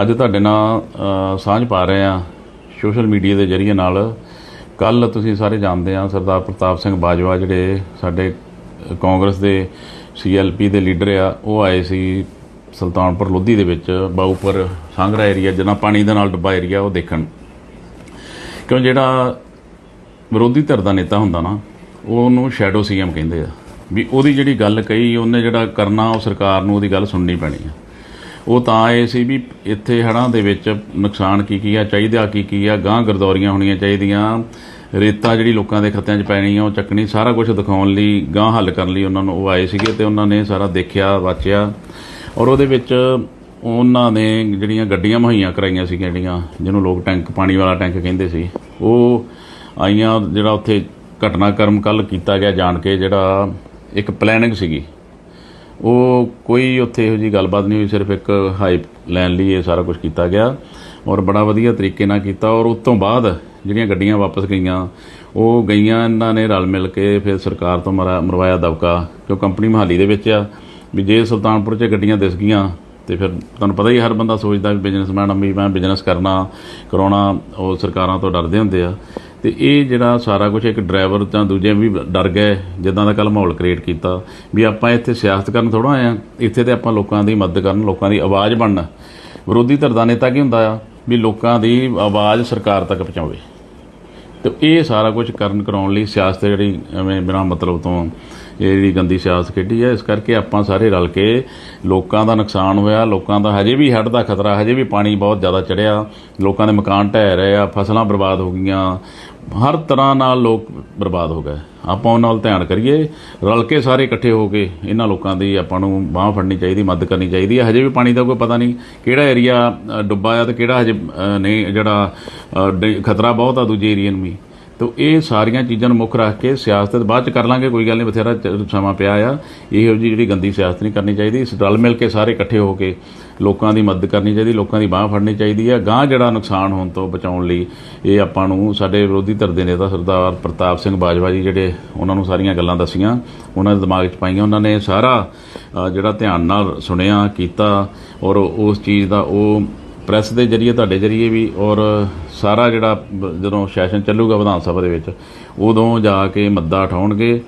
ਅੱਜ ਤੁਹਾਡੇ ਨਾਲ ਸਾਂਝ ਪਾ ਰਹੇ ਆ ਸੋਸ਼ਲ ਮੀਡੀਆ ਦੇ ਜ਼ਰੀਏ ਨਾਲ। ਕੱਲ ਤੁਸੀਂ ਸਾਰੇ ਜਾਣਦੇ ਆ ਸਰਦਾਰ ਪ੍ਰਤਾਪ ਸਿੰਘ ਬਾਜਵਾ ਜਿਹੜੇ ਸਾਡੇ ਕਾਂਗਰਸ ਦੇ ਸੀਐਲਪੀ ਦੇ ਲੀਡਰ ਆ, ਉਹ ਆਏ ਸੀ ਸੁਲਤਾਨਪੁਰ ਲੋਧੀ ਦੇ ਵਿੱਚ ਬਾਊਪੁਰ ਸਾਂਗਰਾ ਏਰੀਆ ਜਿਹਨਾਂ ਪਾਣੀ ਦੇ ਨਾਲ ਡੁੱਬਾ ਏਰੀਆ, ਉਹ ਦੇਖਣ। ਕਿਉਂ ਜਿਹੜਾ ਵਿਰੋਧੀ ਧਿਰ ਦਾ ਨੇਤਾ ਹੁੰਦਾ ਨਾ, ਉਹਨੂੰ ਸ਼ੈਡੋ ਸੀਐਮ ਕਹਿੰਦੇ ਆ। ਵੀ ਉਹਦੀ ਜਿਹੜੀ ਗੱਲ ਕਹੀ, ਉਹਨੇ ਜਿਹੜਾ ਕਰਨਾ, ਉਹ ਸਰਕਾਰ ਨੂੰ ਉਹਦੀ ਗੱਲ ਸੁਣਨੀ ਪੈਣੀ ਆ। ਉਹ ਤਾਂ ਇਹ ਸੀ ਵੀ ਇੱਥੇ ਹੜ੍ਹਾਂ ਦੇ ਵਿੱਚ ਨੁਕਸਾਨ ਕੀ ਕੀ ਆ, ਚਾਹੀਦਾ ਕੀ ਕੀ ਆ ਗਾਂ ਗਰਦੌਰੀਆਂ ਹੋਣੀਆਂ ਚਾਹੀਦੀਆਂ, ਰੇਤਾ ਜਿਹੜੀ ਲੋਕਾਂ ਦੇ ਖੱਤਿਆਂ 'ਚ ਪੈਣੀ ਆ, ਉਹ ਚੱਕਣੀ, ਸਾਰਾ ਕੁਝ ਦਿਖਾਉਣ ਲਈ ਗਾਂ ਹੱਲ ਕਰਨ ਲਈ ਉਹਨਾਂ ਨੂੰ ਉਹ ਆਏ ਸੀਗੇ ਤੇ ਉਹਨਾਂ ਨੇ ਸਾਰਾ ਦੇਖਿਆ, ਵਾਚਿਆ। ਔਰ ਉਹਦੇ ਵਿੱਚ ਉਹਨਾਂ ਨੇ ਜਿਹੜੀਆਂ ਗੱਡੀਆਂ ਮੁਹੱਈਆ ਕਰਾਈਆਂ ਸੀ ਜਿਹੜੀਆਂ, ਜਿਹਨੂੰ ਲੋਕ ਟੈਂਕ, ਪਾਣੀ ਵਾਲਾ ਟੈਂਕ ਕਹਿੰਦੇ ਸੀ, ਉਹ ਆਈਆਂ ਜਿਹੜਾ ਉੱਥੇ ਘਟਨਾਕ੍ਰਮ ਕੱਲ ਕੀਤਾ ਗਿਆ ਜਾਣ ਕੇ, ਜਿਹੜਾ ਇੱਕ ਪਲੈਨਿੰਗ ਸੀਗੀ। ਉਹ ਕੋਈ ਉੱਥੇ ਇਹੋ ਜੀ ਗੱਲਬਾਤ ਨਹੀਂ ਹੋਈ, ਸਿਰਫ ਇੱਕ ਹਾਈਪ ਲੈਣ ਲਈ ਇਹ ਸਾਰਾ ਕੁਝ ਕੀਤਾ ਗਿਆ ਔਰ ਬੜਾ ਵਧੀਆ ਤਰੀਕੇ ਨਾਲ ਕੀਤਾ ਔਰ ਉਸ ਤੋਂ ਬਾਅਦ ਜਿਹੜੀਆਂ ਗੱਡੀਆਂ ਵਾਪਸ ਗਈਆਂ, ਉਹ ਗਈਆਂ ਇਹਨਾਂ ਨੇ ਰਲ ਮਿਲ ਕੇ ਫਿਰ ਸਰਕਾਰ ਤੋਂ ਮਰਾ- ਮਰਵਾਇਆ ਦਬਕਾ ਕਿਉਂ ਕੰਪਨੀ ਮਹਾਲੀ ਦੇ ਵਿੱਚ ਆ, ਵੀ ਜੇ ਸੁਲਤਾਨਪੁਰ 'ਚ ਗੱਡੀਆਂ ਦਿਸ ਗਈਆਂ ਤੇ ਫਿਰ ਤੁਹਾਨੂੰ ਪਤਾ ਹੀ ਹਰ ਬੰਦਾ ਸੋਚਦਾ ਵੀ ਬਿਜ਼ਨਸਮੈਨ ਵੀ ਮੈਂ ਬਿਜ਼ਨਸ ਕਰਨਾ, ਕਰਾਉਣਾ, ਉਹ ਸਰਕਾਰਾਂ ਤੋਂ ਡਰਦੇ ਹੁੰਦੇ ਆ। ਤੇ ਇਹ ਜਿਹੜਾ ਸਾਰਾ ਕੁਝ ਇੱਕ ਡਰਾਈਵਰ ਤਾਂ ਦੂਜੇ ਵੀ ਡਰ ਗਏ, ਜਿੱਦਾਂ ਦਾ ਕੱਲ ਮਾਹੌਲ ਕ੍ਰੀਏਟ ਕੀਤਾ, ਵੀ ਆਪਾਂ ਇੱਥੇ ਸਿਆਸਤ ਕਰਨ ਥੋੜਾ ਆਏ ਆ ਇੱਥੇ ਤੇ ਆਪਾਂ ਲੋਕਾਂ ਦੀ ਮਦਦ ਕਰਨ, ਲੋਕਾਂ ਦੀ ਆਵਾਜ਼ ਬਣਨਾ। ਵਿਰੋਧੀ ਧਿਰ ਦਾ ਨੇਤਾ ਕੀ ਹੁੰਦਾ ਆ? ਵੀ ਲੋਕਾਂ ਦੀ ਆਵਾਜ਼ ਸਰਕਾਰ ਤੱਕ ਪਹੁੰਚਾਵੇ। ਤੇ ਇਹ ਸਾਰਾ ਕੁਝ ਕਰਨ ਕਰਾਉਣ ਲਈ ਸਿਆਸਤ ਜਿਹੜੀ, ਐਵੇਂ ਬਿਨਾਂ ਮਤਲਬ ਤੋਂ ਜਿਹੜੀ ਗੰਦੀ ਸਿਆਸਤ ਖੇਡੀ ਹੈ ਇਸ ਕਰਕੇ ਆਪਾਂ ਸਾਰੇ ਰਲ ਕੇ ਲੋਕਾਂ ਦਾ ਨੁਕਸਾਨ ਹੋਇਆ ਲੋਕਾਂ ਦਾ ਹਜੇ ਵੀ ਹੜ੍ਹ ਦਾ ਖਤਰਾ ਹਜੇ ਵੀ ਪਾਣੀ ਬਹੁਤ ਜ਼ਿਆਦਾ ਚੜਿਆ ਲੋਕਾਂ ਦੇ ਮਕਾਨ ਢਹਿ ਰਹੇ ਆ ਫਸਲਾਂ ਬਰਬਾਦ ਹੋ ਗਈਆਂ ਹਰ ਤਰ੍ਹਾਂ ਨਾਲ ਲੋਕ ਬਰਬਾਦ ਹੋ ਗਏ। ਆਪਾਂ ਉਹਨਾਂ ਵੱਲ ਧਿਆਨ ਕਰੀਏ ਰਲ ਕੇ ਸਾਰੇ ਇਕੱਠੇ ਹੋ ਕੇ ਇਹਨਾਂ ਲੋਕਾਂ ਦੀ ਆਪਾਂ ਨੂੰ ਬਾਹ ਫੜਨੀ ਚਾਹੀਦੀ ਮਦਦ ਕਰਨੀ ਚਾਹੀਦੀ ਹੈ ਹਜੇ ਵੀ ਪਾਣੀ ਦਾ ਕੋਈ ਪਤਾ ਨਹੀਂ ਕਿਹੜਾ ਏਰੀਆ ਡੁੱਬਾ ਆ ਤੇ ਕਿਹੜਾ ਹਜੇ ਅ, ਨਹੀਂ ਜਿਹੜਾ ਅ, ਖਤਰਾ ਬਹੁਤ ਆ ਦੂਜੇ ਏਰੀਆ ਨੂੰ ਵੀ। ਤੋ ਇਹ ਸਾਰੀਆਂ ਚੀਜ਼ਾਂ ਨੂੰ ਮੁੱਖ ਰੱਖ ਕੇ ਸਿਆਸਤ ਬਾਅਦ ਚ ਕਰ ਲਾਂਗੇ, ਕੋਈ ਗੱਲ ਨਹੀਂ ਬਥੇਰਾ ਸਮਾਂ ਪਿਆ ਆ। ਇਹੋ ਜਿਹੀ ਜਿਹੜੀ ਗੰਦੀ ਸਿਆਸਤ ਨਹੀਂ ਕਰਨੀ ਚਾਹੀਦੀ। ਇਸ ਰਲ ਮਿਲ ਕੇ ਸਾਰੇ ਇਕੱਠੇ ਹੋ ਕੇ ਲੋਕਾਂ ਦੀ ਮਦਦ ਕਰਨੀ ਚਾਹੀਦੀ, ਲੋਕਾਂ ਦੀ ਬਾਹ ਫੜਨੀ ਚਾਹੀਦੀ ਹੈ ਗਾਂ ਜਿਹੜਾ ਨੁਕਸਾਨ ਹੋਣ ਤੋਂ ਬਚਾਉਣ ਲਈ ਇਹ ਆਪਾਂ ਨੂੰ ਸਾਡੇ ਵਿਰੋਧੀ ਧਿਰ ਦੇ ਨੇਤਾ ਸਰਦਾਰ ਪ੍ਰਤਾਪ ਸਿੰਘ ਬਾਜਵਾ ਜੀ ਜਿਹੜੇ ਉਹਨਾਂ ਨੂੰ ਸਾਰੀਆਂ ਗੱਲਾਂ ਦੱਸੀਆਂ, ਉਹਨਾਂ ਦੇ ਦਿਮਾਗ 'ਚ ਪਾਈਆਂ, ਉਹਨਾਂ ਨੇ ਸਾਰਾ ਜਿਹੜਾ ਧਿਆਨ ਨਾਲ ਸੁਣਿਆ, ਕੀਤਾ ਔਰ ਉਸ ਚੀਜ਼ ਦਾ ਉਹ ਪ੍ਰੈਸ ਦੇ ਜਰੀਏ, ਤੁਹਾਡੇ ਜਰੀਏ ਵੀ ਔਰ ਸਾਰਾ ਜਿਹੜਾ ਜਦੋਂ ਸੈਸ਼ਨ ਚੱਲੂਗਾ ਵਿਧਾਨ ਸਭਾ ਦੇ ਵਿੱਚ, ਉਦੋਂ ਜਾ ਕੇ ਮੱਦਾ ਉਠਾਉਣਗੇ।